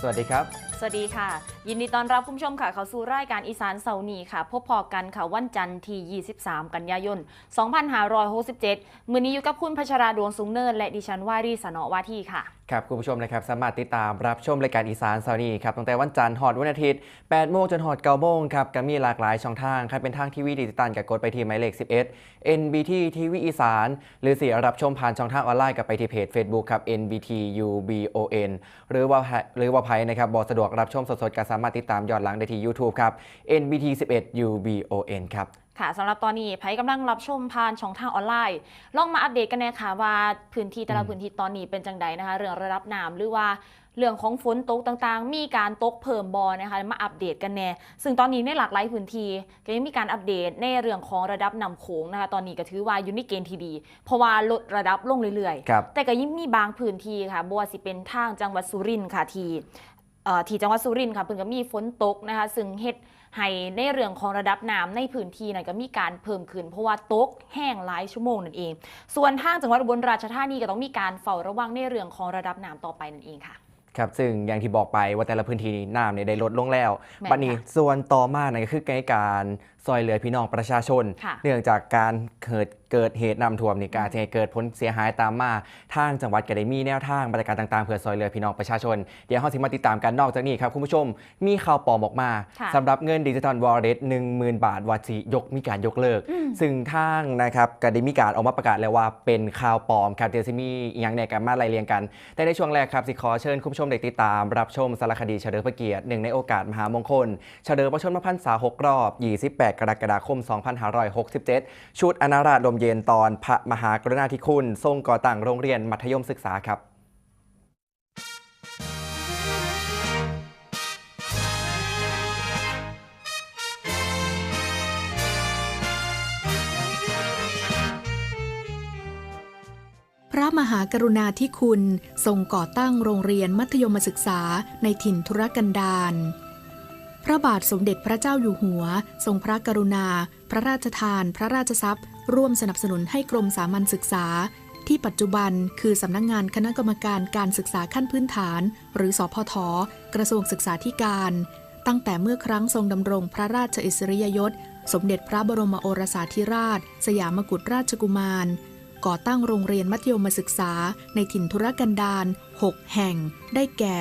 สวัสดีครับ สวัสดีค่ะ ยินดีต้อนรับคุณผู้ชมค่ะ เข้าสู่รายการอีสานเสาร์นีค่ะ พบพอกันค่ะวันจันทร์ที่ 23 กันยายน 2567 มื้อนี้อยู่กับคุณพัชราดวงสูงเนิน และดิฉันวารีสนอวาที่ค่ะ ครับคุณผู้ชมนะครับสามารถติดตามรับชมรายการอีสานเสาร์นี้ครับตั้งแต่วันจันทร์หอดวันอาทิตย์8โมงจนหอด9โมงครับก็มีหลากหลายช่องทางครับเป็นทางทีวีดิจิตอลกับกดไปที่หมายเลข 11 NBT ทีวีอีสาน หรือเสียรับชมผ่านช่องทางออนไลน์กับไปที่เพจ Facebook ครับ NBT UBON หรือว่าหรือว่าไพนะครับบอสะดวกรับชมสดๆก็สามารถติดตามย้อนหลังได้ที่ YouTube ครับ NBT 11 UBON ครับค่ะสำหรับตอนนี้ไพกำลังรับชมผ่านช่องทางออนไลน์ลองมาอัปเดตกันแน่ค่ะว่าพื้นที่แต่ละอืมพื้นที่ตอนนี้เป็นจังใดนะคะ เรื่องระดับน้ำหรือว่าเรื่องของฝนตกต่างๆ มีการตกเพิ่มบอนะคะมาอัปเดตกันแน่ ซึ่งตอนนี้ในหลากหลายพื้นที่ก็ยังมีการอัปเดตในเรื่องของระดับน้ำโขงนะคะ ตอนนี้ก็ถือว่าอยู่ในเกณฑ์ที่ดี เพราะว่าลดระดับลงเรื่อยๆครับแต่ก็ยังมีบางพื้นที่ค่ะบัวาสิเป็นทางจังหวัดสุรินทร์ค่ะที่เอ่อ ที่จังหวัดสุรินทร์ค่ะเพิ่งก็มีฝนตกนะคะซึ่งเฮ็ดให้ในเรื่องของระดับน้ำในพื้นที่นั้นก็มีการเพิ่มขึ้น เพราะว่าตกแห้งหลายชั่วโมงนั่นเอง ส่วนทางจังหวัดอุบลราชธานีก็ต้องมีการเฝ้าระวังในเรื่องของระดับน้ำต่อไปนั่นเองค่ะครับซึ่งอย่างที่บอกไปว่าแต่ละพื้นที่นี้น้ำเนี่ยได้ลดลงแล้วแม่นบัดนี้ค่ะส่วนต่อมาเนี่ยก็คือการ ซอยเหลือพี่น้องประชาชนค่ะเนื่องจากการเกิดเกิดเหตุน้ำท่วมนี่การจะให้เกิดผลเสียหายตามมาทางจังหวัดก็ได้มีแนวทางมาตรการต่างๆเพื่อซอยเหลือพี่น้องประชาชน เดี๋ยวเราสิมาติดตามกันนอกจากนี้ครับคุณผู้ชมมีข่าวปลอมออกมาค่ะสำหรับเงินดิจิทัลวอลเล็ต10,000บาทว่าสิยกมีการยกเลิกอืมซึ่งทางนะครับก็ได้มีการออกมาประกาศแล้วว่าเป็นข่าวปลอมครับเดี๋ยวจะมีอหย่างในกันมาไล่เรียงกัน แต่ในช่วงแรกครับสิขอเชิญคุณผู้ชมได้ติดตาม รับชมสารคดีเฉลิมพระเกียรติหนึ่งในโอกาสมหามงคลเฉลิมพระชนมพรรษา6รอบ 28กรกฎาคม 2567 ชุดอนาราชลมเย็นตอนพระมหากรุณาธิคุณ ทรงก่อตั้งโรงเรียนมัธยมศึกษาครับพระมหากรุณาธิคุณทรงก่อตั้งโรงเรียนมัธยมศึกษาในถิ่นทุรกันดาร พระบาทสมเด็จพระเจ้าอยู่หัว ทรงพระกรุณา พระราชทาน พระราชทรัพย์ ร่วมสนับสนุนให้กรมสามัญศึกษา ที่ปัจจุบันคือสำนักงงานคณะกรรมการการศึกษาขั้นพื้นฐาน หรือสพท กระทรวงศึกษาธิการ ตั้งแต่เมื่อครั้งทรงดำรงพระราชอิสริยยศ สมเด็จพระบรมโอรสาธิราช สยามกุฎราชกุมาร ก่อตั้งโรงเรียนมัธยมศึกษา ในถิ่นทุรกันดาร6แห่ง ได้แก่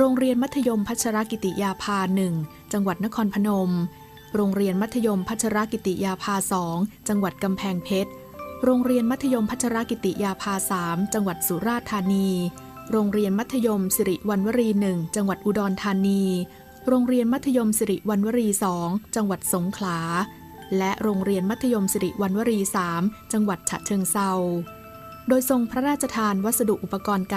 โรงเรียนมัธยมพัชรกิติยาภาหนึ่งจังหวัดนครพนม โรงเรียนมัธยมพัชรกิติยาภาสองจังหวัดกำแพงเพชร โรงเรียนมัธยมพัชรกิติยาภาสามจังหวัดสุราษฎร์ธานี โรงเรียนมัธยมสิริวันวรีหนึ่งจังหวัดอุดรธานี โรงเรียนมัธยมสิริวันวรีสองจังหวัดสงขลา และโรงเรียนมัธยมสิริวันวรี3จังหวัดฉะเชิงเซา โดยทรงพระราชทานวัสดุอุปกรณ์การ